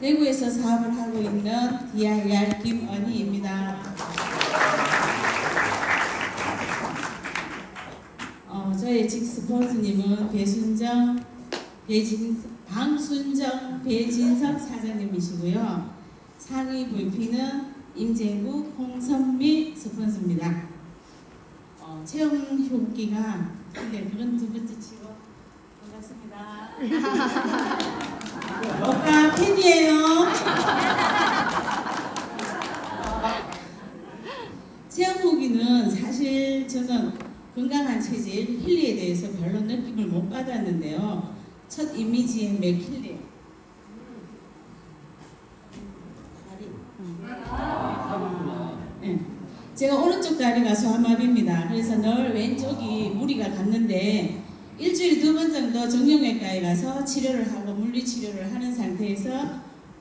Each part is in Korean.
대구에서 사업을 하고 있는 DIR 김언희입니다. 어, 저희 직스포츠님은 배순정, 배진, 방순정, 배진석 사장님이시고요. 상위 VP는 임재국, 홍선미 스폰서입니다. 어, 채용 효기가 근데 그런 두 번째 치 고 반갑습니다. 오빠 팬이에요. 체형 후기는 사실 저는 건강한 체질, 힐리에 대해서 별로 느낌을 못 받았는데요. 첫 이미지의 맥힐리. 네. 제가 오른쪽 다리가 소아마비입니다. 그래서 늘 왼쪽이 무리가 갔는데 일주일에 두 번 정도 정형외과에 가서 치료를 하고 물리치료를 하는 상태에서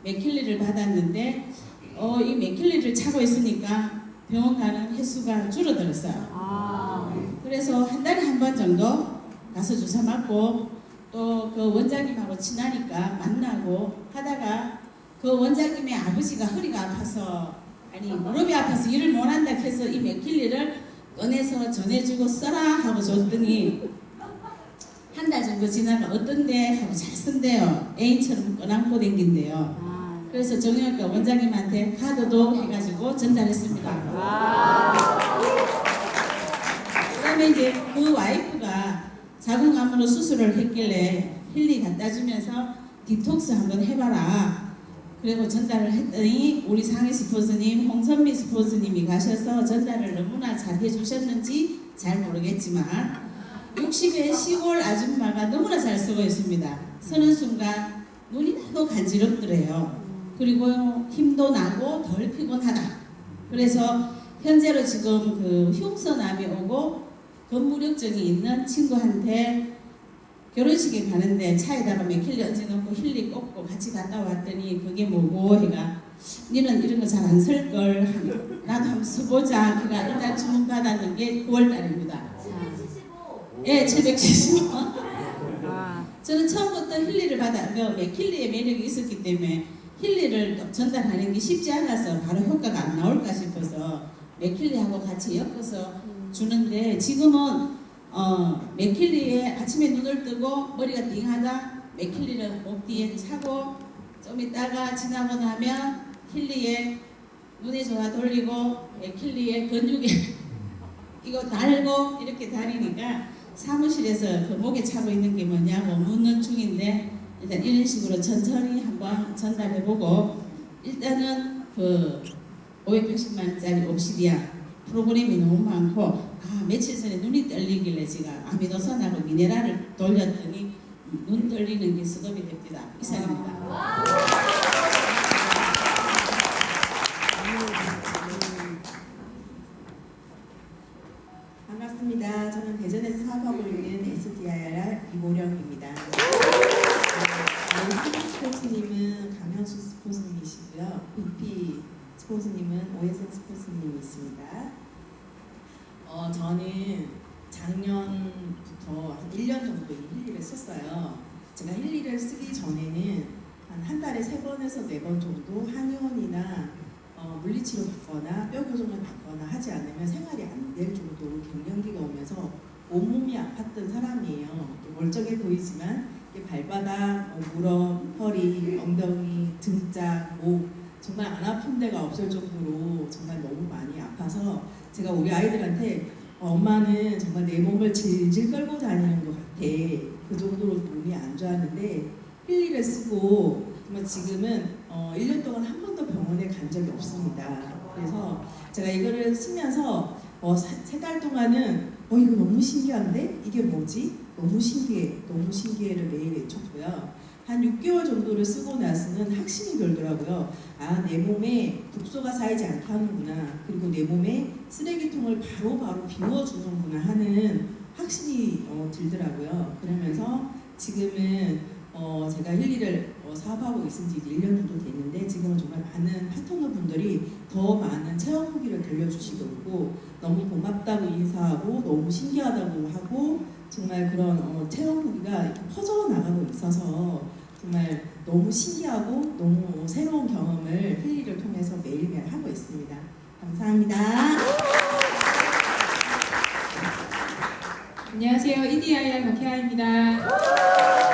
맥힐리를 받았는데 어, 이 맥힐리를 차고 있으니까 병원 가는 횟수가 줄어들었어요. 아, 그래서 한 달에 한 번 정도 가서 주사 맞고 또 그 원장님하고 친하니까 만나고 하다가 그 원장님의 아버지가 허리가 아파서 아니 무릎이 아파서 일을 못한다 해서 이 맥힐리를 꺼내서 전해주고 써라 하고 줬더니 한 달 정도 지나가 어떤데 하고 잘 쓴대요. 애인처럼 꺼안고 댕긴대요. 아, 그래서 정형외과 원장님한테 카드도 해가지고 전달했습니다. 와, 그다음에 이제 그 와이프가 자궁암으로 수술을 했길래 힐리 갖다 주면서 디톡스 한번 해봐라. 그리고 전달을 했더니 우리 상희 스포츠님, 홍선미 스포츠님이 가셔서 전달을 너무나 잘 해주셨는지 잘 모르겠지만 60의 시골 아줌마가 너무나 잘 쓰고 있습니다. 쓰는 순간 눈이 나도 간지럽더래요. 그리고 힘도 나고 덜 피곤하다. 그래서 현재로 지금 그 흉선암이 오고 건무력증이 있는 친구한테 결혼식에 가는데 차에다가 맥힐리 얹어놓고 힐리 꽂고 같이 갔다 왔더니 그게 뭐고 해가 니는 이런 거 잘 안 쓸걸 나도 한번 써보자 그가 일단 주문 받았는 게 9월 달입니다 예 775. 와, 저는 처음부터 힐리를 받아 그 맥힐리의 매력이 있었기 때문에 힐리를 전달하는 게 쉽지 않아서 바로 효과가 안 나올까 싶어서 맥힐리하고 같이 엮어서 주는데 지금은 어, 맥힐리에 아침에 눈을 뜨고 머리가 띵하다 맥힐리를 목 뒤에 차고 좀 있다가 지나고 나면 힐리에 눈이 좋아 돌리고 맥힐리에 근육에 이거 달고 이렇게 다니니까 사무실에서 그 목에 차고 있는 게 뭐냐고 묻는 중인데 일단 이런 식으로 천천히 한번 전달해보고 일단은 그 580만짜리 옵시디아 프로그램이 너무 많고 아 며칠 전에 눈이 떨리길래 제가 아미노산하고 미네랄을 돌렸더니 눈 떨리는 게 수급이 됩니다. 이상입니다. 이보령입니다. 저희 스포츠님은 강현수 스포츠님이시고요. BP 스포츠님은 오해선 스포츠님이 있습니다. 어, 저는 작년부터 한 1년 정도 이 힐리를 썼어요. 제가 힐리를 쓰기 전에는 한 한 달에 세 번에서 네 번 정도 한의원이나 어, 물리치료 받거나 뼈 교정을 받거나 하지 않으면 생활이 안 될 정도로 갱년기가 오면서 온몸이 아팠던 사람이에요. 멀쩡해 보이지만 발바닥, 어, 무릎, 허리, 엉덩이, 등짝, 목 정말 안 아픈 데가 없을 정도로 정말 너무 많이 아파서 제가 우리 아이들한테 어, 엄마는 정말 내 몸을 질질 끌고 다니는 것 같아. 그 정도로 몸이 안 좋았는데 힐리를 쓰고 정말 지금은 어, 1년 동안 한 번도 병원에 간 적이 없습니다. 그래서 제가 이거를 쓰면서 어, 세달 동안은 어 이거 너무 신기한데 이게 뭐지? 너무 신기해, 너무 신기해를 매일 외쳤고요. 한 6개월 정도를 쓰고 나서는 확신이 들더라고요. 아, 내 몸에 독소가 쌓이지 않게 하는구나. 그리고 내 몸에 쓰레기통을 바로바로 비워주는구나 하는 확신이 어, 들더라고요. 그러면서 지금은 어, 제가 힐리를 어, 사업하고 있은 지 이제 1년 정도 됐는데 지금은 정말 많은 파트너 분들이 더 많은 체험 후기를 들려주시고 너무 고맙다고 인사하고 너무 신기하다고 하고 정말 그런 어, 체험 후기가 이렇게 퍼져 나가고 있어서 정말 너무 신기하고 너무 새로운 경험을 힐리를 통해서 매일매일 하고 있습니다. 감사합니다. 안녕하세요. EDIR 박혜아입니다.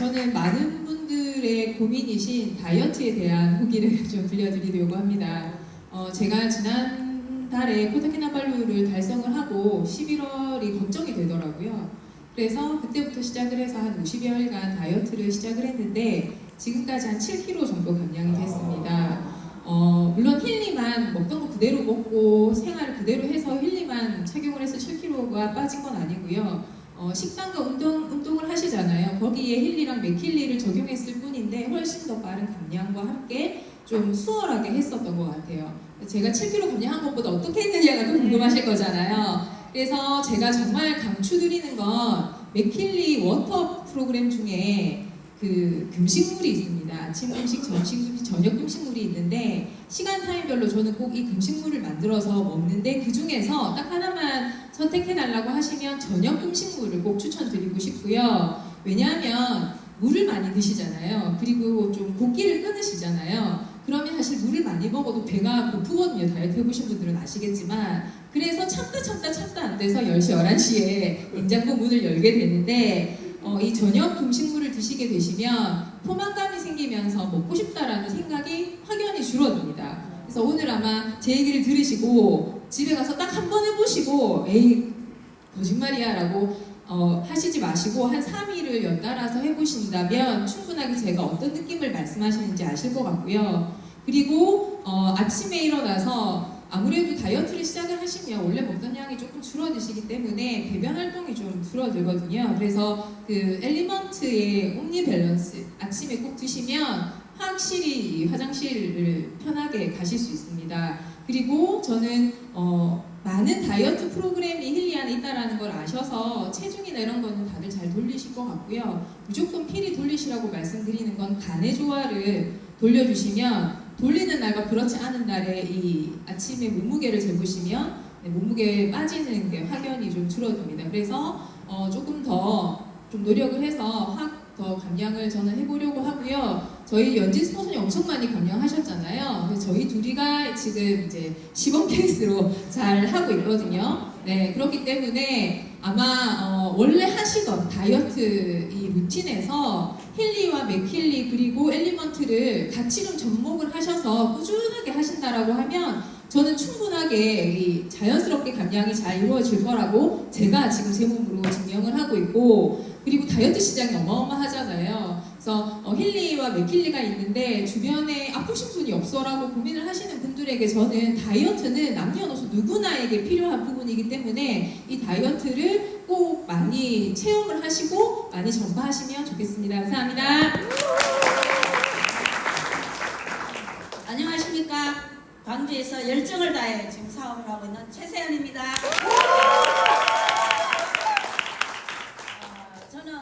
어, 저는 많은 분들의 고민이신 다이어트에 대한 후기를 좀 들려드리려고 합니다. 어, 제가 지난달에 코타키나발루를 달성을 하고 11월이 걱정이 되더라고요. 그래서 그때부터 시작을 해서 한 50여일간 다이어트를 시작을 했는데 지금까지 한 7kg 정도 감량이 됐습니다. 어, 물론 힐리만 먹던 거 그대로 먹고 생활을 그대로 해서 힐리만 착용을 해서 7kg가 빠진 건 아니고요. 어, 식단과 운동, 운동을 하시잖아요. 거기에 힐리랑 맥힐리를 적용했을 뿐인데 훨씬 더 빠른 감량과 함께 좀 수월하게 했었던 것 같아요. 제가 7kg 감량한 것보다 어떻게 했느냐가 더 궁금하실 거잖아요. 그래서 제가 정말 강추드리는 건 맥힐리 워터 프로그램 중에 그 금식물이 있습니다. 아침 금식, 점심 금식, 저녁 금식물이 있는데 시간 타임별로 저는 꼭 이 금식물을 만들어서 먹는데 그 중에서 딱 하나만 선택해 달라고 하시면 저녁 금식물을 꼭 추천드리고 싶고요. 왜냐하면 물을 많이 드시잖아요. 그리고 좀 고기를 끊으시잖아요. 그러면 사실 물을 많이 먹어도 배가 고프거든요. 다이어트 해보신 분들은 아시겠지만. 그래서 참다 참다 참다 안 돼서 10시, 11시에 냉장고 문을 열게 되는데 어, 이 저녁 금식물을 드시게 되시면 포만감이 생기면서 먹고 싶다라는 생각이 확연히 줄어듭니다. 그래서 오늘 아마 제 얘기를 들으시고 집에 가서 딱 한 번 해보시고 에이 거짓말이야 라고 어, 하시지 마시고 한 3일을 연달아서 해보신다면 충분하게 제가 어떤 느낌을 말씀하시는지 아실 것 같고요. 그리고 어, 아침에 일어나서 아무래도 다이어트를 시작을 하시면 원래 먹던 양이 조금 줄어드시기 때문에 배변 활동이 좀 줄어들거든요. 그래서 그 엘리먼트의 옴니 밸런스 아침에 꼭 드시면 확실히 이 화장실을 편하게 가실 수 있습니다. 그리고 저는 어, 많은 다이어트 프로그램이 힐리 안에 있다라는 걸 아셔서 체중이나 이런 거는 다들 잘 돌리실 것 같고요. 무조건 필히 돌리시라고 말씀드리는 건 간의 조화를 돌려주시면 돌리는 날과 그렇지 않은 날에 이 아침에 몸무게를 재보시면 네, 몸무게 빠지는 게 확연히 좀 줄어듭니다. 그래서 어, 조금 더 좀 노력을 해서 확 더 감량을 저는 해보려고 하고요. 저희 연진 스포츠님 엄청 많이 감량하셨잖아요. 그래서 저희 둘이가 지금 이제 시범 케이스로 잘 하고 있거든요. 네, 그렇기 때문에 아마 어, 원래 하시던 다이어트 이 루틴에서 힐리와 맥힐리 그리고 엘리먼트를 같이 좀 접목을 하셔서 꾸준하게 하신다라고 하면 저는 충분하게 이 자연스럽게 감량이 잘 이루어질 거라고 제가 지금 제 몸으로 증명을 하고 있고 그리고 다이어트 시장이 어마어마하잖아요. 그래서 어, 힐리와 맥힐리가 있는데 주변에 아프신 분이 없어라고 고민을 하시는 분들에게 저는 다이어트는 남녀노소 누구나에게 필요한 부분이기 때문에 이 다이어트를 꼭 많이 체험을 하시고 많이 전파하시면 좋겠습니다. 감사합니다. 안녕하십니까. 광주에서 열정을 다해 지금 사업을 하고 있는 최세연입니다.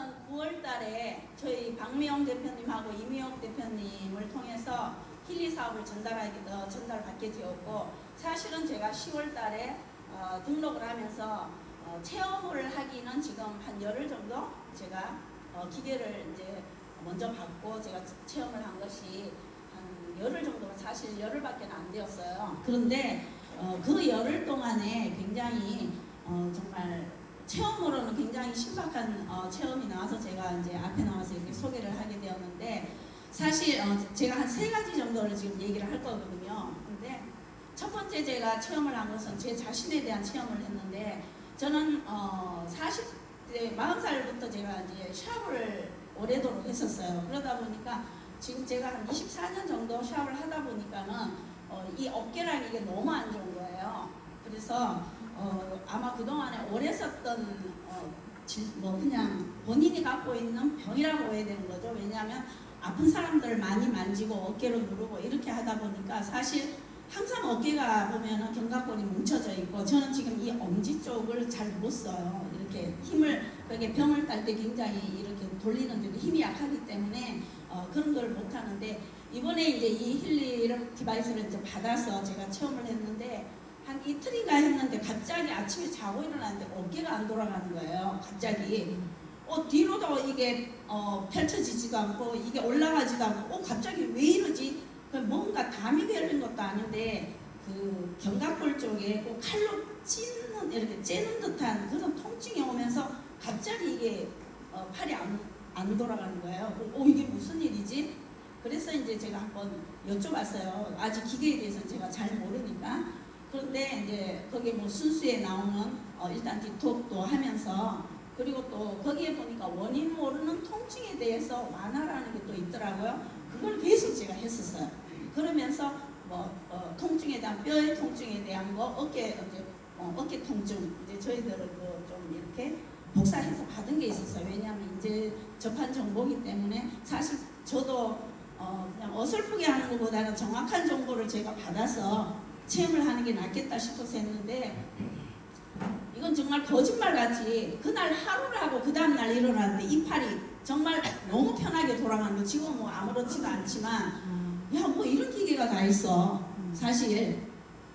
어, 저는 9월 달에 저희 박미영 대표님하고 이미영 대표님을 통해서 힐리 사업을 전달하기도 전달받게 되었고 사실은 제가 10월 달에 어, 등록을 하면서 어, 체험을 하기는 지금 한 열흘 정도 제가 어, 기계를 이제 먼저 받고 제가 체험을 한 것이 한 열흘 정도 사실 열흘밖에 안 되었어요. 그런데 어, 그 열흘 동안에 굉장히 어, 정말 체험으로는 굉장히 신박한 어, 체험이 나와서 제가 이제 앞에 나와서 이렇게 소개를 하게 되었는데 사실 어, 제가 한 세 가지 정도를 지금 얘기를 할 거거든요. 근데 첫 번째 제가 체험을 한 것은 제 자신에 대한 체험을 했는데 저는 어, 40대 40살부터 제가 이제 샤워를 오래도록 했었어요. 그러다 보니까 지금 제가 한 24년 정도 샤워를 하다 보니까는 어, 이 어깨랑 이게 너무 안 좋은 거예요. 그래서 어, 아마 그동안에 오래 썼던 어, 질- 뭐 그냥 본인이 갖고 있는 병이라고 해야 되는 거죠. 왜냐하면 아픈 사람들을 많이 만지고 어깨를 누르고 이렇게 하다 보니까 사실 항상 어깨가 보면은 견갑골이 뭉쳐져 있고 저는 지금 이 엄지 쪽을 잘 못 써요. 이렇게 힘을 그게 병을 딸 때 굉장히 이렇게 돌리는 데도 힘이 약하기 때문에 어, 그런 걸 못 하는데 이번에 이제 이 힐리 디바이스를 이제 받아서 제가 체험을 했는데 한 이틀인가 했는데 갑자기 아침에 자고 일어났는데 어깨가 안 돌아가는 거예요. 갑자기 어, 뒤로도 이게 어, 펼쳐지지도 않고 이게 올라가지도 않고 어, 갑자기 왜 이러지? 그 뭔가 담이 걸린 것도 아닌데 그 견갑골 쪽에 꼭 칼로 찌는 이렇게 째는 듯한 그런 통증이 오면서 갑자기 이게 어, 팔이 안, 안 돌아가는 거예요. 어 이게 무슨 일이지? 그래서 이제 제가 한번 여쭤봤어요. 아직 기계에 대해서 제가 잘 모르니까. 그런데 이제 거기 뭐 순수에 나오는 어, 일단 디톡도 하면서 그리고 또 거기에 보니까 원인 모르는 통증에 대해서 완화라는 게 또 있더라고요. 그걸 계속 제가 했었어요. 그러면서 뭐 어, 통증에 대한 뼈의 통증에 대한 거 어깨 이제 어, 어깨 통증 이제 저희들은 그좀 이렇게 복사해서 받은 게 있었어요. 왜냐하면 이제 접한 정보기 때문에 사실 저도 어, 그냥 어설프게 하는 것보다는 정확한 정보를 제가 받아서 체험을 하는 게 낫겠다 싶어서 했는데 이건 정말 거짓말 같이 그날 하루를 하고 그 다음날 일어났는데 이 팔이 정말 너무 편하게 돌아가는 거. 지금 뭐 아무렇지도 않지만 야 뭐 이런 기계가 다 있어. 사실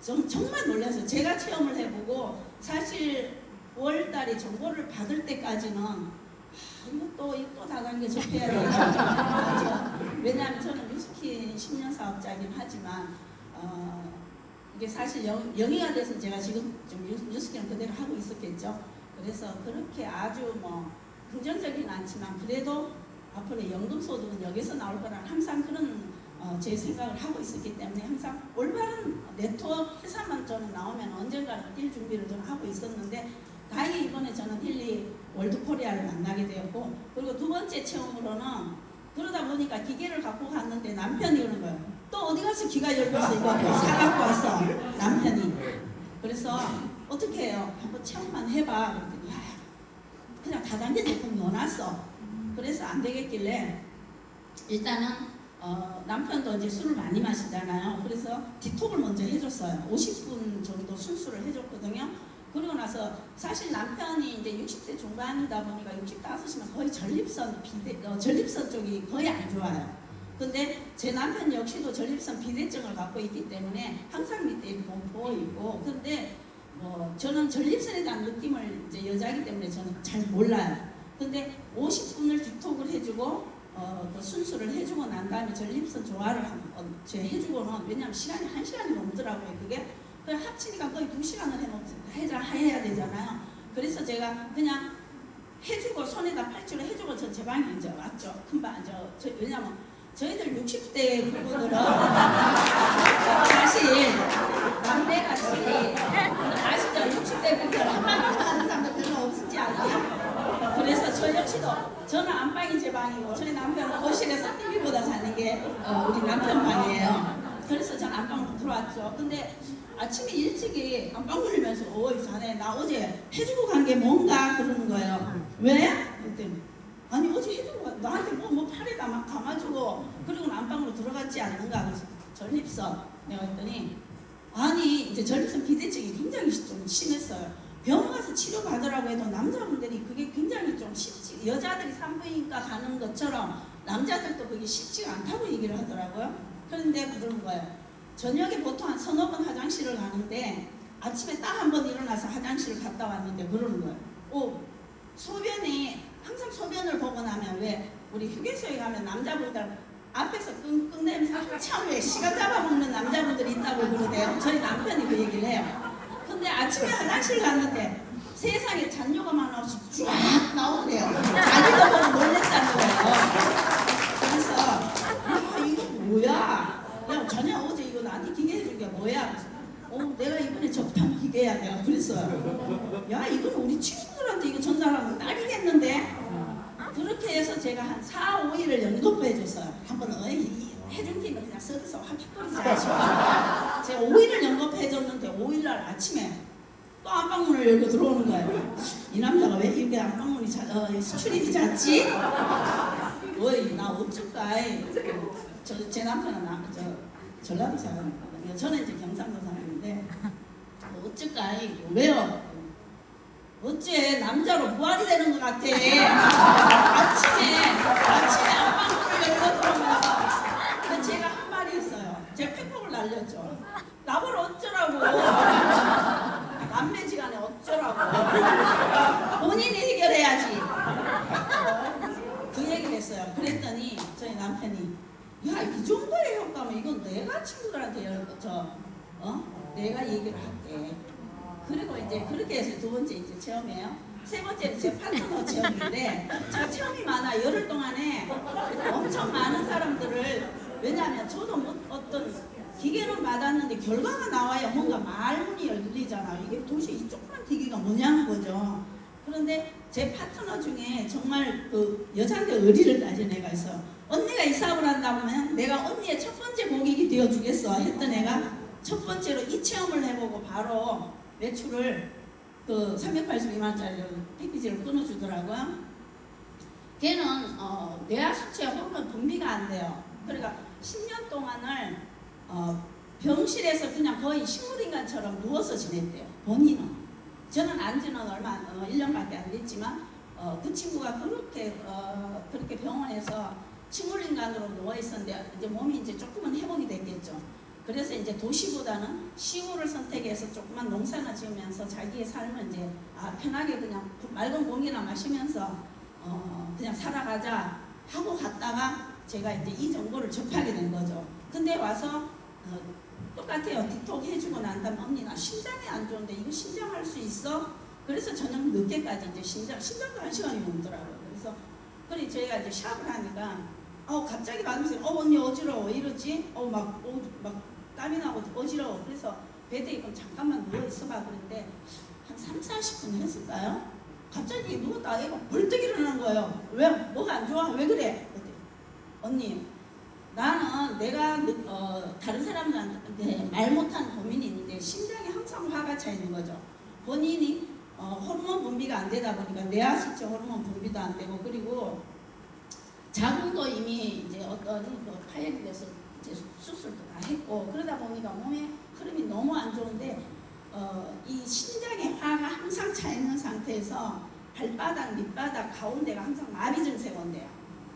정, 정말 놀라서 제가 체험을 해보고 사실 5월달에 정보를 받을 때까지는 아, 이것도 이것도 다단계 접해야 되나? 왜냐하면 저는 뉴스킨 10년 사업자이긴 하지만 어, 이게 사실 영, 영의가 돼서 제가 지금 좀 뉴- 뉴스킨을 그대로 하고 있었겠죠 그래서 그렇게 아주 뭐 긍정적이는 않지만 그래도 앞으로 연금소득은 여기서 나올 거라는 항상 그런 어, 제 생각을 하고 있었기 때문에 항상 올바른 네트워크 회사만 저는 나오면 언젠가는 뛸 준비를 저는 하고 있었는데 다행히 이번에 저는 힐리 월드코리아를 만나게 되었고 그리고 두 번째 체험으로는 그러다 보니까 기계를 갖고 갔는데 남편이 오는 거예요. 또 어디 가서 기가 열렸어 이거 사갖고 왔어 남편이. 그래서 어떻게 해요? 한번 체험만 해봐. 그랬더니 야 그냥 다단계 제품 넣어놨어. 그래서 안 되겠길래 일단은 어, 남편도 이제 술을 많이 마시잖아요. 그래서 디톡을 먼저 해줬어요. 50분 정도 순수를 해줬거든요. 그러고 나서 사실 남편이 이제 60대 중반이다 보니까 65이면 거의 전립선 비대, 어, 전립선 쪽이 거의 안 좋아요. 근데 제 남편 역시도 전립선 비대증을 갖고 있기 때문에 항상 밑에 뭐 보이고 근데 뭐 저는 전립선에 대한 느낌을 이제 여자이기 때문에 저는 잘 몰라요. 근데 50분을 디톡을 해주고 어, 그 순수를 해주고 난 다음에 전립선 조화를 한, 어, 제 해주고는 왜냐면 시간이 한 시간이 넘더라고요. 그게 그 합치니까 거의 두 시간을 해놓 해야, 해야 되잖아요. 그래서 제가 그냥 해주고 손에다 팔찌를 해주고 저 제 방에 이제 왔죠. 금방 저, 저 왜냐면 저희들 60대 부부들은 사실 남대같이 아시죠? 60대 부부들 한마디도 하는 사람들 별로 없지 않아요. 그래서 저 역시도 저는 안방이 제 방이고 저희 남편은 거실에서 TV보다 자는 게 어, 우리 남편 방이에요. 그래서 저는 안방으로 들어왔죠. 근데 아침에 일찍이 안방 울리면서 어이 자네 나 어제 해주고 간 게 뭔가 그러는 거예요. 왜? 그랬더니 아니 어제 해주고 가- 나한테 뭐, 뭐 팔에다 막 감아주고 그리고 안방으로 들어갔지 않는가 그래서 전립선 내가 했더니 아니 이제 전립선 비대증이 굉장히 좀 심했어요. 병원 가서 치료 받으라고 해도 남자분들이 그게 굉장히 좀 쉽지 여자들이 산부인과 가는 것처럼 남자들도 그게 쉽지가 않다고 얘기를 하더라고요. 그런데 그러는 거예요. 저녁에 보통 한 서너 번 화장실을 가는데 아침에 딱 한 번 일어나서 화장실을 갔다 왔는데 그러는 거예요. 오 소변이 항상 소변을 보고 나면 왜 우리 휴게소에 가면 남자분들 앞에서 끙끙 냄새 한참 왜 시간 잡아먹는 남자분들이 있다고 그러대요. 저희 남편이 그 얘기를 해요. 근데 아침에 화장실 갔는데 세상에 잔뇨가 하나없이 쫙 나오더래요. 자기도 보고 놀랬다는 거예요. 그래서 야 이거 뭐야? 야 전혀 어제 이거 나한테 기계 해준 게 뭐야? 어 내가 이번에 접한 기계야 내가 그랬어요. 야 이건 우리 친구들한테 이거 전달하면 딱이겠는데? 그렇게 해서 제가 한 4, 5일을 연거푸해 줬어요. 한번 어, 이- 이 해준 김에 그냥 써서 확 뿌리자 싶어서 제가 5일을 연거푸해 줬는데 5일날 아침에 또 안방문을 열고 들어오는 거예요. 이 남자가 왜 이렇게 안방문이 자, 어, 수출입이 잦지? 어이 나 어쩔까? 저제 남편은 나, 저 전라도 사람이거든요. 저는 이제 경상도 사람인데 뭐 어쩔까? 왜요? 어째 남자로 부활이 되는 것 같아. 아침에 아침에 안방문을 열고 들어오면서 근데 제가 한 말이 있어요. 제가 날렸죠. 나보러 어쩌라고. 남매지간에 어쩌라고. 본인이 해결해야지. 그랬더니 저희 남편이 야 이 정도의 효과면 이건 내가 친구들한테 열- 저 어? 내가 얘기를 할게. 그리고 이제 그렇게 해서 두 번째 이제 체험이에요. 세 번째는 제 파트너 체험인데 제가 체험이 많아 열흘 동안에 엄청 많은 사람들을 왜냐하면 저도 뭐 어떤 기계는 받았는데 결과가 나와야 뭔가 말문이 열리잖아. 이게 도대체 이 조그만 기계가 뭐냐는 거죠. 그런데 제 파트너 중에 정말 그 여자한테 의리를 따진 애가 있어. 언니가 이 사업을 한다면 내가 언니의 첫 번째 고객이 되어 주겠어. 했던 애가 첫 번째로 이 체험을 해보고 바로 매출을 그 382만짜리 패키지를 끊어주더라고요. 걔는 어, 뇌하 수치에 호르몬 분비가 안 돼요. 그러니까 10년 동안을 어, 병실에서 그냥 거의 식물인간처럼 누워서 지냈대요. 본인은. 저는 안 지는 얼마 어, 1년밖에 안 됐지만 어, 그 친구가 그렇게 어, 그렇게 병원에서 식물인간으로 누워 있었는데 이제 몸이 이제 조금은 회복이 됐겠죠. 그래서 이제 도시보다는 시골을 선택해서 조그만 농사나 지으면서 자기의 삶을 이제 아, 편하게 그냥 맑은 공기나 마시면서 어, 그냥 살아가자 하고 갔다가 제가 이제 이 정보를 접하게 된 거죠. 근데 와서 어, 똑같아요. 디톡 해주고 난 다음에 언니 나 심장이 안 좋은데 이거 심장 할 수 있어? 그래서 저녁 늦게까지 이제 심장 심장도 한 시간이 넘더라고요. 그래서 그래 저희가 이제 샵을 하니까 어 갑자기 받으면서 어 언니 어지러워 왜 이러지? 어막막 막 땀이 나고 어지러워. 그래서 베드에 그럼 잠깐만 누워 있어봐 그랬는데 한 3, 40분 했을까요? 갑자기 누웠다 애가 벌떡 일어나는 거예요. 왜 뭐가 안 좋아? 왜 그래? 언니 나는 내가 느- 어, 다른 사람들한테 말 못하는 고민이 있는데 심장에 항상 화가 차 있는 거죠. 본인이 어, 호르몬 분비가 안 되다 보니까 뇌하수체 호르몬 분비도 안 되고 그리고 자궁도 이미 이제 어떤 그 파열이 돼서 이제 수술도 다 했고 그러다 보니까 몸에 흐름이 너무 안 좋은데 어, 이 심장에 화가 항상 차 있는 상태에서 발바닥, 밑바닥 가운데가 항상 마비 증세가 온대요.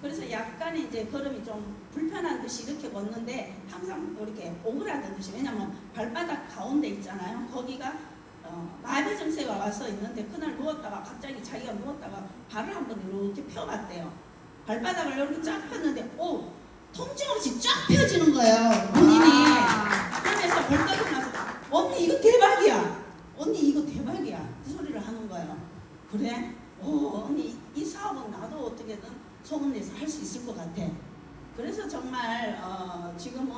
그래서 약간 이제 걸음이 좀 불편한 듯이 이렇게 걷는데 항상 이렇게 오그라든 듯이 왜냐면 발바닥 가운데 있잖아요. 거기가 어, 마비 증세가 와서 있는데 그날 누웠다가 갑자기 자기가 누웠다가 발을 한번 이렇게 펴봤대요. 발바닥을 이렇게 쫙 폈는데 오 통증 없이 쫙 펴지는 거예요. 본인이. 그래서 벌떡 일어나서 언니 이거 대박이야. 언니 이거 대박이야. 그 소리를 하는 거예요. 그래? 오 언니 이 사업은 나도 어떻게든 소문내서 할 수 있을 것 같아. 그래서 정말 어, 지금은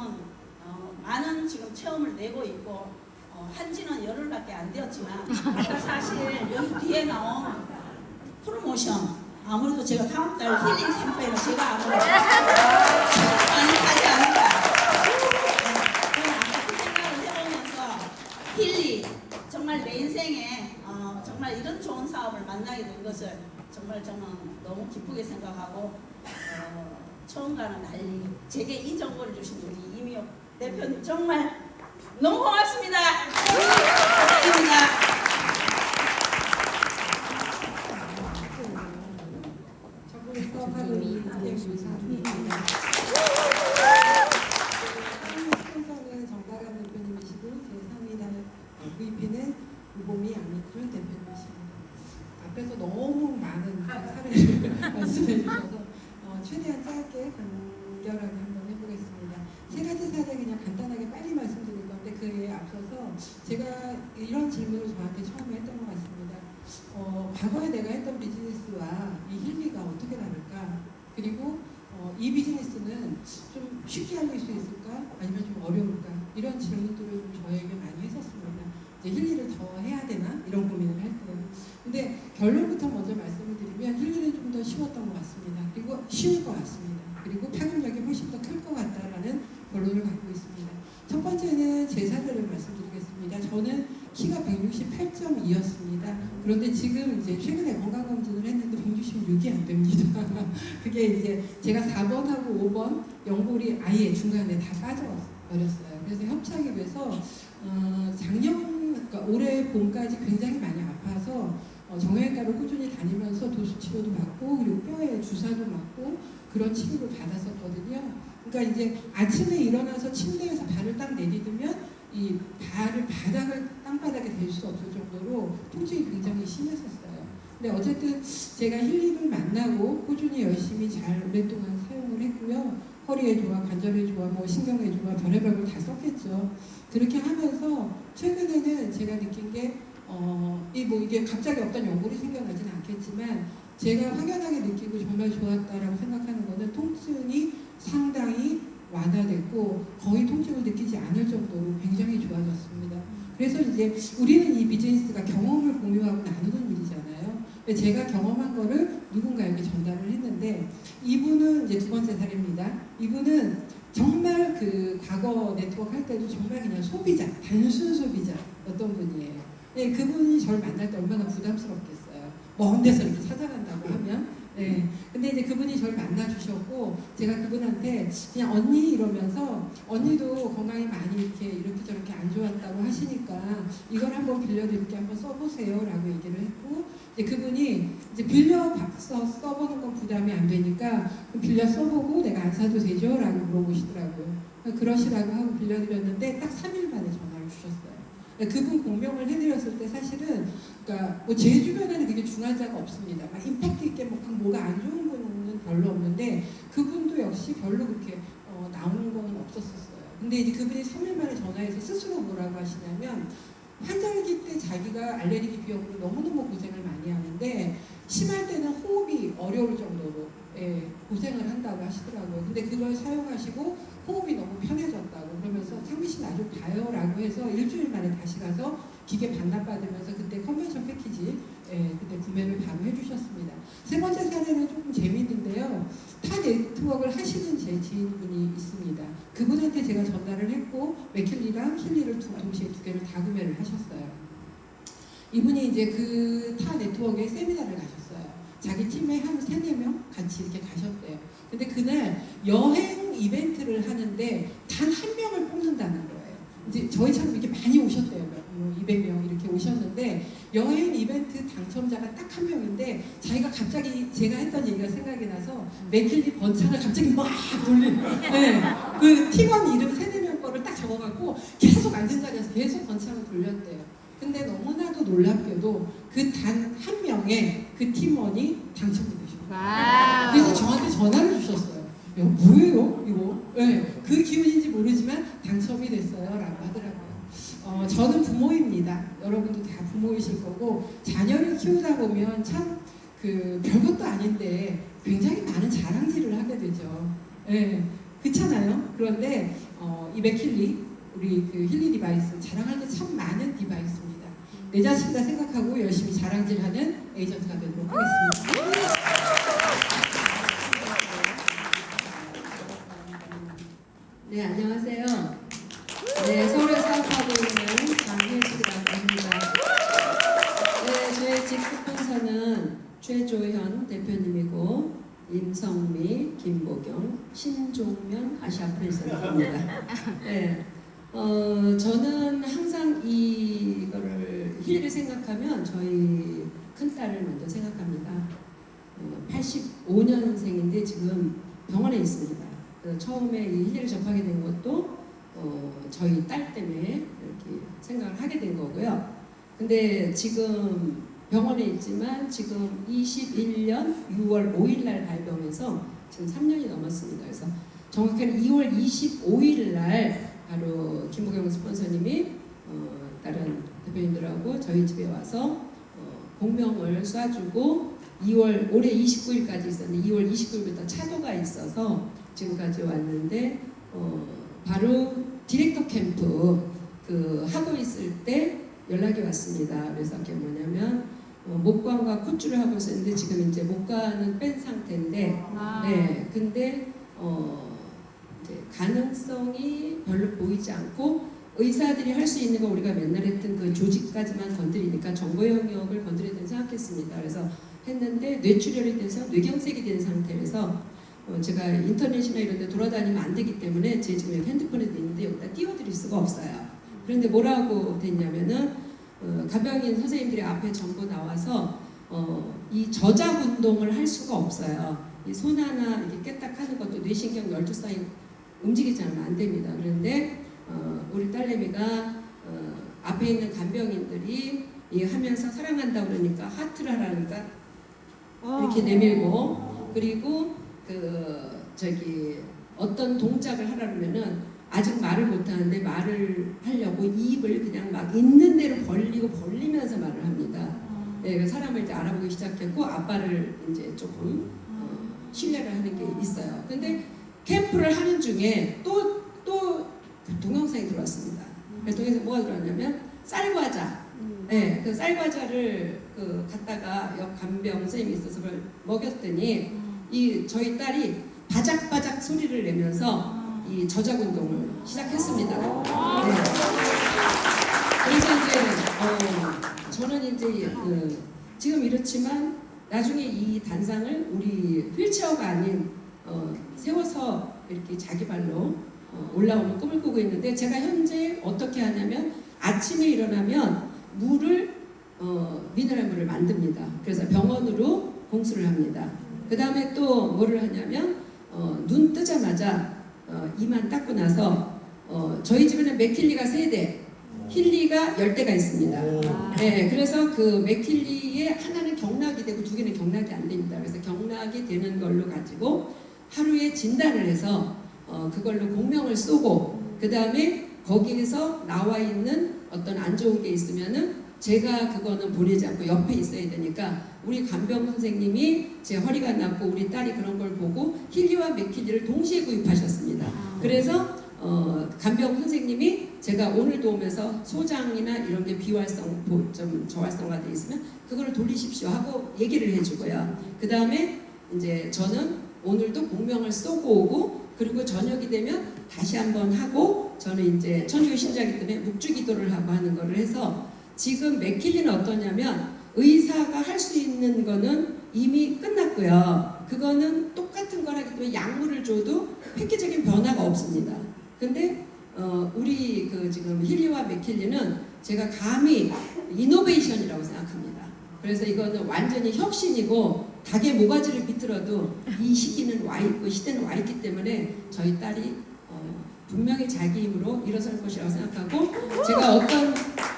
어, 많은 지금 체험을 내고 있고 어, 한지는 열흘밖에 안 되었지만 사실 여기 뒤에 나온 프로모션 아무래도 제가 다음 달 힐링 캠페인을 제가 아무래도 많이 하지 않을까. 아까 그 생각을 해보면서 힐리 정말 내 인생에 어, 정말 이런 좋은 사업을 만나게 된 것을 정말 저는 너무 기쁘게 생각하고 어, 처음 가는 달리 제게 이 정보를 주신 우리 이미혁 대표님 정말 너무 고맙습니다. 감사합니다. 저분이 수업하고 있는 이재규사입니다. 스폰서는 정다감 대표님이시고 제3위단 VP는 우보미 양미준 대표님이십니다. 앞에서 너무 많은 사례를 말씀해 주셔서 어, 최대한 짧게 간결하게 한번 해보겠습니다. 세 가지 사례 그냥 간단하게 빨리 말씀드릴 건데 그에 앞서서 제가 이런 질문을 저한테 처음에 했던 것 같습니다. 어, 과거에 내가 했던 비즈니스와 이 힐리가 어떻게 다를까? 그리고 어, 이 비즈니스는 좀 쉽게 알릴 수 있을까? 아니면 좀 어려울까? 이런 질문들을 좀 저에게 많이 했었습니다. 이제 힐리를 더 해야 되나? 이런 고민을 할 때요. 근데 결론부터 먼저 말씀을 드리면 힐리는 좀 더 쉬웠던 것 같습니다. 그리고 쉬울 것 같습니다. 그리고 파급력이 훨씬 더 클 것 같다라는 결론을 갖고 있습니다. 첫 번째는 제 사례를 말씀드리겠 습니다. 저는 키가 168.2였습니다. 그런데 지금 이제 최근에 건강검진을 했는데 166이 안 됩니다. 그게 이제 제가 4번하고 5번 연골이 아예 중간에 다 빠져버렸어요. 그래서 협착이 돼서 어, 작년, 그러니까 올해 봄까지 굉장히 많이 아파서 어, 정형외과를 꾸준히 다니면서 도수 치료도 받고 그리고 뼈에 주사도 맞고 그런 치료를 받았었거든요. 그러니까 이제 아침에 일어나서 침대에서 발을 딱 내딛으면 이 발을 바닥을 땅바닥에 댈 수 없을 정도로 통증이 굉장히 심했었어요. 근데 어쨌든 제가 힐링을 만나고 꾸준히 열심히 잘 오랫동안 사용 허리에 좋아, 관절에 좋아, 뭐 신경에 좋아, 별의별 걸 다 썼겠죠. 그렇게 하면서 최근에는 제가 느낀 게 어, 이 뭐 이게 갑자기 어떤 연골이 생겨나진 않겠지만 제가 확연하게 느끼고 정말 좋았다라고 생각하는 거는 통증이 상당히 완화됐고 거의 통증을 느끼지 않을 정도로 굉장히 좋아졌습니다. 그래서 이제 우리는 이 비즈니스가 경험을 공유하고 나누는 일이잖아요. 제가 경험한 거를 누군가에게 전달을 했는데 이분은 이제 두 번째 사례입니다. 이분은 정말 그 과거 네트워크 할 때도 정말 그냥 소비자, 단순 소비자였던 분이에요. 네, 그분이 저를 만날 때 얼마나 부담스럽겠어요. 먼 데서 이렇게 찾아간다고 하면. 네. 근데 이제 그분이 저를 만나 주셨고 제가 그분한테 그냥 언니 이러면서 언니도 건강이 많이 이렇게 이렇게 저렇게 안 좋았다고 하시니까 이걸 한번 빌려드릴게 한번 써보세요 라고 얘기를 했고 이제 그분이 이제 빌려 써 써보는 건 부담이 안 되니까 그럼 빌려 써보고 내가 안 사도 되죠?라고 물어보시더라고요. 그러시라고 하고 빌려드렸는데 딱 3일 만에 전화를 주셨어요. 그분 공명을 해드렸을 때 사실은 그러니까 뭐 제 주변에는 그게 중한 자가 없습니다. 막 임팩트 있게 뭐 뭐가 안 좋은 분은 별로 없는데 그분도 역시 별로 그렇게 어, 나오는 거는 없었었어요. 근데 이제 그분이 3일 만에 전화해서 스스로 뭐라고 하시냐면 환절기 때 자기가 알레르기 비염으로 너무너무 고생을 많이 하는데 심할 때는 호흡이 어려울 정도로 예, 고생을 한다고 하시더라고요. 근데 그걸 사용하시고 호흡이 너무 편해졌다고 그러면서 상미 씨 나좀 봐요 라고 해서 일주일 만에 다시 가서 기계 반납받으면서 그때 컨벤션 패키지 예, 그때 구매를 바로 해주셨습니다. 세 번째 사례는 조금 재밌는데요. 타 네트워크를 하시는 제 지인분이 있습니다. 그분한테 제가 전달을 했고 맥힐리랑 힐리를 두, 동시에 두 개를 다 구매를 하셨어요. 이분이 이제 그 타 네트워크에 세미나를 가셨어요. 자기 팀에 한 세네 명 같이 이렇게 가셨대요. 근데 그날 여행 이벤트를 하는데 단 한 명을 뽑는다는 거예요. 이제 저희 처럼 이렇게 많이 오셨대요. 뭐 200명 이렇게 오셨는데 여행 이벤트 당첨자가 딱 한 명인데 자기가 갑자기 제가 했던 얘기가 생각이 나서 맥킬리 번창을 갑자기 막 돌린 네. 그 팀원 이름 세네 명 거를 딱 적어갖고 계속 앉은 자리에서 계속 번창을 돌렸대요. 근데 너무나도 놀랍게도 그 단 한 명의 그 팀원이 당첨이 되셨어요. 그래서 저한테 전화를 주셨어요. 야, 뭐예요, 이거? 네, 그 기운인지 모르지만 당첨이 됐어요 라고 하더라고요. 어, 저는 부모입니다. 여러분도 다 부모이실 거고 자녀를 키우다 보면 참 그 별것도 아닌데 굉장히 많은 자랑질을 하게 되죠. 예, 그렇잖아요. 그런데 어, 이 맥힐리 우리 그 힐리 디바이스 자랑할 게 참 많은 디바이스입니다. 내 자신이다 생각하고 열심히 자랑질하는 에이전트가 되도록 하겠습니다. 네, 안녕하세요. 네, 서울에 사업하고 있는 장혜숙이라고 합니다. 네, 저희 집 스폰서는 최조현 대표님이고 임성미, 김보경, 신종면 아시아 프레젠터입니다. 네, 어, 저는 항상 이거를 힐을 생각하면 저희 큰딸을 먼저 생각합니다. 어, 85년생인데 지금 병원에 있습니다. 그래서 처음에 이 힐을 접하게 된 것도 어, 저희 딸 때문에 이렇게 생각을 하게 된 거고요. 근데 지금 병원에 있지만 지금 21년 6월 5일 날 발병해서 지금 3년이 넘었습니다. 그래서 정확하게 2월 25일 날 바로 김부경 스폰서님이 어, 다른 대표님들하고 저희 집에 와서 어, 공명을 쏴주고 2월 올해 29일까지 있었는데 2월 29일부터 차도가 있어서 지금까지 왔는데 어, 바로 디렉터 캠프 그 하고 있을 때 연락이 왔습니다. 그래서 그게 뭐냐면 어, 목관과 콧줄을 하고 있었는데 지금 이제 목관은 뺀 상태인데 아. 네 근데 어, 이제 가능성이 별로 보이지 않고 의사들이 할 수 있는 거 우리가 맨날 했던 그 조직까지만 건드리니까 정보 영역을 된다 생각했습니다. 그래서 했는데 뇌출혈이 돼서 뇌경색이 된 상태에서 어, 제가 인터넷이나 이런 데 돌아다니면 안 되기 때문에 제 지금 핸드폰에도 있는데 여기다 띄워드릴 수가 없어요. 그런데 뭐라고 됐냐면은 어, 간병인 선생님들이 앞에 전부 나와서 어, 이 저작 운동을 할 수가 없어요. 이손 하나 이렇게 깨딱하는 것도 뇌신경 12사이 움직이지 않으면 안 됩니다. 그런데 어, 우리 딸내미가 어, 앞에 있는 간병인들이 이 하면서 사랑한다 그러니까 하트를 하라니까 이렇게 내밀고 그리고 그 저기 어떤 동작을 하려면은 아직 말을 못하는데 말을 하려고 입을 그냥 막 있는 대로 벌리고 벌리면서 말을 합니다. 네, 그 사람을 이제 알아보기 시작했고 아빠를 이제 조금 어, 신뢰를 하는 게 있어요. 근데 캠프를 하는 중에 또 또 동영상이 들어왔습니다. 그래서 동영상 뭐가 들어왔냐면 쌀과자. 네, 그 쌀과자를 그 갖다가 옆 간병 선생님이 있어서 그걸 먹였더니 이 저희 딸이 바작바작 소리를 내면서 이 저작 운동을 시작했습니다. 네. 그래서 이제 어, 저는 이제 그 지금 이렇지만 나중에 이 단상을 우리 휠체어가 아닌 어, 세워서 이렇게 자기 발로 어, 올라오는 꿈을 꾸고 있는데 제가 현재 어떻게 하냐면 아침에 일어나면 물을 어, 미네랄 물을 만듭니다. 그래서 병원으로 공수를 합니다. 그 다음에 또 뭐를 하냐면 어, 눈 뜨자마자 어, 이만 닦고 나서 어, 저희 집에는 맥킬리가 세 대, 힐리가 열 대가 있습니다. 네, 그래서 그 맥킬리에 하나는 경락이 되고 두 개는 경락이 안 됩니다. 그래서 경락이 되는 걸로 가지고 하루에 진단을 해서 어, 그걸로 공명을 쏘고 그 다음에 거기에서 나와 있는 어떤 안 좋은 게 있으면은 제가 그거는 보내지 않고 옆에 있어야 되니까 우리 간병 선생님이 제 허리가 났고 우리 딸이 그런 걸 보고 힐리와 맥킬리를 동시에 구입하셨습니다. 그래서 어, 간병 선생님이 제가 오늘도 오면서 소장이나 이런 게 비활성, 보- 좀 저활성화 돼 있으면 그거를 돌리십시오 하고 얘기를 해주고요. 그 다음에 이제 저는 오늘도 공명을 쏘고 오고 그리고 저녁이 되면 다시 한번 하고 저는 이제 천주교 신자이기 때문에 묵주기도를 하고 하는 거를 해서 지금 맥킬리는 어떠냐면 의사가 할 수 있는 거는 이미 끝났고요. 그거는 똑같은 걸 하기 때문에 약물을 줘도 획기적인 변화가 없습니다. 근데 어, 우리 그 지금 힐리와 맥킬리는 제가 감히 이노베이션이라고 생각합니다. 그래서 이거는 완전히 혁신이고 닭의 모가지를 비틀어도 이 시기는 와 있고 시대는 와 있기 때문에 저희 딸이 어, 분명히 자기 힘으로 일어설 것이라고 생각하고 제가 어떤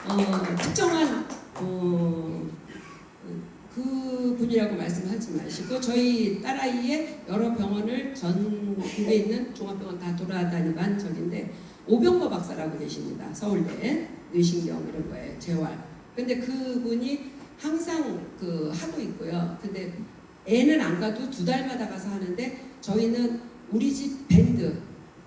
어, 특정한 어, 그 분이라고 말씀하지 마시고 저희 딸아이의 여러 병원을 전국에 있는 종합병원 다 돌아다니만 적인데 오병모 박사라고 계십니다. 서울대 뇌신경 이런 거에 재활. 근데 그분이 항상 그 하고 있고요. 근데 애는 안 가도 두 달마다 가서 하는데 저희는 우리 집 밴드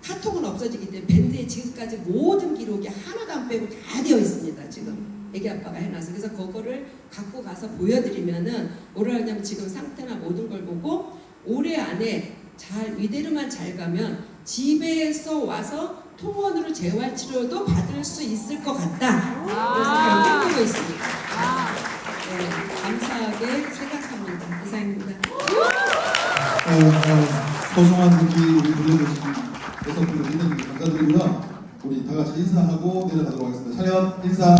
카톡은 없어지기 때문에 밴드에 지금까지 모든 기록이 하나도 안 빼고 다 되어 있습니다. 지금 애기 아빠가 해놔서 그래서 그거를 갖고 가서 보여드리면은 뭐라 하냐면 지금 상태나 모든 걸 보고 올해 안에 잘 이대로만 잘 가면 집에서 와서 통원으로 재활 치료도 받을 수 있을 것 같다. 그래서 그걸 꿈꾸고 있습니다. 네, 감사하게 생각합니다. 이상입니다. 어, 어, 소중한 분기 우리 여성분들 굉장히 감사드리고요. 우리 다 같이 인사하고 내려가도록 하겠습니다. 차렷 인사.